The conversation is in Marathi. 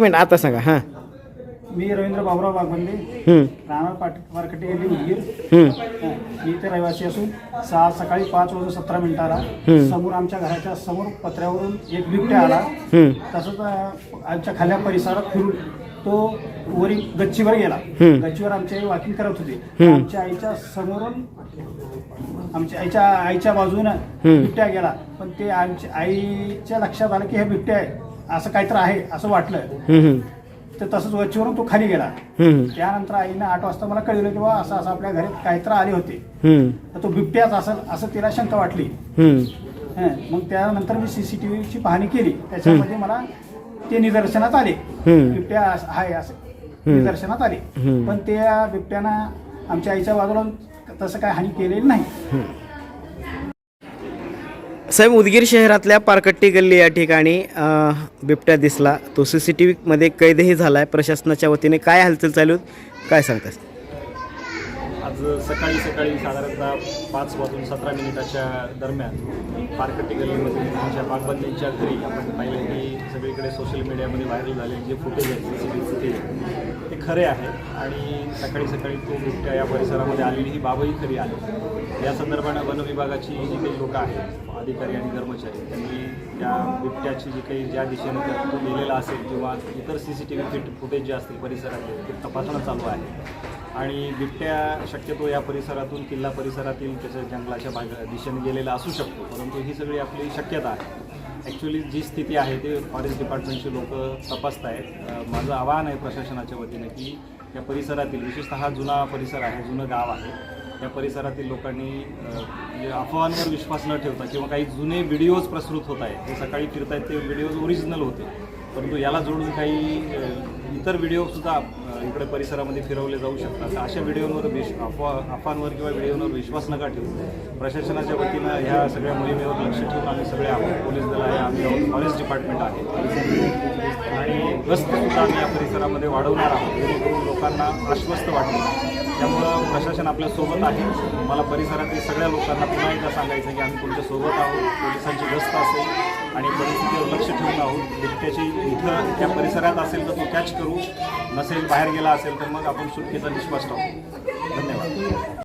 मिनिट आता सांगा हां मी रवींद्र बाबुराव बागबंदे हम्म, राहणार पाट मार्केटे गेली उदगीर हं. मी इथे रहिवासी असून सहा सकाळी पाच वाजून सतरा मिनिटाला. समोर आमच्या घराच्या समोर पत्र्यावरून एक बिबट्या आला हम्म, तसंच अं, आमच्या खाल्या परिसरात फिरून तो वरी गच्चीवर गेला. गच्चीवर आमची आई वॉकिंग करत होती. आमच्या आईच्या समोरून आमच्या आईच्या आईच्या बाजूनं. बिबट्या गेला पण ते आमच्या आईच्या लक्षात आलं की हे बिबट्या आहे असं काहीतरी आहे असं वाटलं. हम्म, तर तसंच गच्चीवरून तो खाली गेला. हम्म, त्यानंतर आईनं आठ वाजता मला कळलं की बा असं असं आपल्या घरी काहीतरी आले होते. हम्म, तर तो बिबट्याच असेल असं तिला शंका वाटली. हम्म, हं, मग त्यानंतर मी सीसीटीव्हीची पाहणी केली. त्याच्यामध्ये मला ते निदर्शनात आले. हम्म. बिबट्या अस- आहे असं. निदर्शनात आले. हम्म. पण त्या बिबट्यानं आमच्या आईच्या बाजूला तसं काय हानी केलेली नाही. साहेब उदगीर शहरातल्या पारकट्टी गल्ली या ठिकाणी बिबट्या दिसला. तो सी सी टी व्हीमध्ये कैदही झाला आहे प्रशासनाच्या वतीने काय हालचाल चालू आहेत? काय सांगतात आज सकाळी सकाळी साधारणतः पाच वाजून सतरा मिनिटाच्या दरम्यान पारकट्टी गल्लीमध्ये त्यांच्या बागबंदींच्या घरी आपण पाहिलं की सगळीकडे सोशल मीडियामध्ये व्हायरल झालेले जे फुटेज आहे सी सी टी फुटेज ते खरे आहे. आणि सकाळी सकाळी तो बिबट्या या परिसरामध्ये आलेली ही बाबही खरी आली या संदर्भानं वन विभागाची जी काही लोकं आहेत अधिकारी आणि कर्मचारी त्यांनी त्या बिबट्याची जी काही ज्या दिशेने तो गेलेला असेल किंवा इतर सी सी टी व्ही फिट फुटेज जे असतील परिसरातले ते तपासणं चालू आहे. आणि बिबट्या शक्यतो या परिसरातून किल्ला परिसरातील त्याच्या जंगलाच्या भाग दिशेने गेलेला असू शकतो परंतु ही सगळी आपली शक्यता आहे. ॲक्च्युली जी स्थिती आहे ते फॉरेस्ट डिपार्टमेंटचे लोक तपासत आहेत माझं आवाहन आहे प्रशासनाच्या वतीने की या परिसरातील विशेषतः हा जुना परिसर आहे जुनं गाव आहे या परिसरातील लोकांनी म्हणजे अफवांवर विश्वास न ठेवता किंवा काही जुने व्हिडिओज प्रसृत होत आहेत जे सकाळी फिरतायत ते व्हिडिओज ओरिजिनल होते. परंतु याला जोडून काही इतर व्हिडिओसुद्धा इकडे परिसरामध्ये फिरवले जाऊ शकतात. तर अशा व्हिडिओवर विश अफवा अफवांवर किंवा व्हिडिओवर विश्वास नका ठेवू. प्रशासनाच्या वतीनं ह्या सगळ्या मोहिमेवर लक्ष ठेवून आम्ही सगळे आहोत. पोलीस दल आहे आम्ही आहोत फॉरेस्ट डिपार्टमेंट आहे. आणि गस्तसुद्धा आम्ही या परिसरामध्ये वाढवणार आहोत. जेणेकरून लोकांना आश्वस्त वाटेल. त्यामुळं प्रशासन आपल्यासोबत आहे. मला परिसरातील सगळ्या लोकांना पुन्हा एकदा सांगायचं की आम्ही तुमच्यासोबत आहोत. पोलिसांची गस्त असेल लक्ष ठेवून आहोत. बिबट्याची इथं त्या परिसरात असेल तर तो कॅच करू. नसेल बाहेर गेला असेल तर मग आपण सुटकेचा निश्वास टाकू धन्यवाद.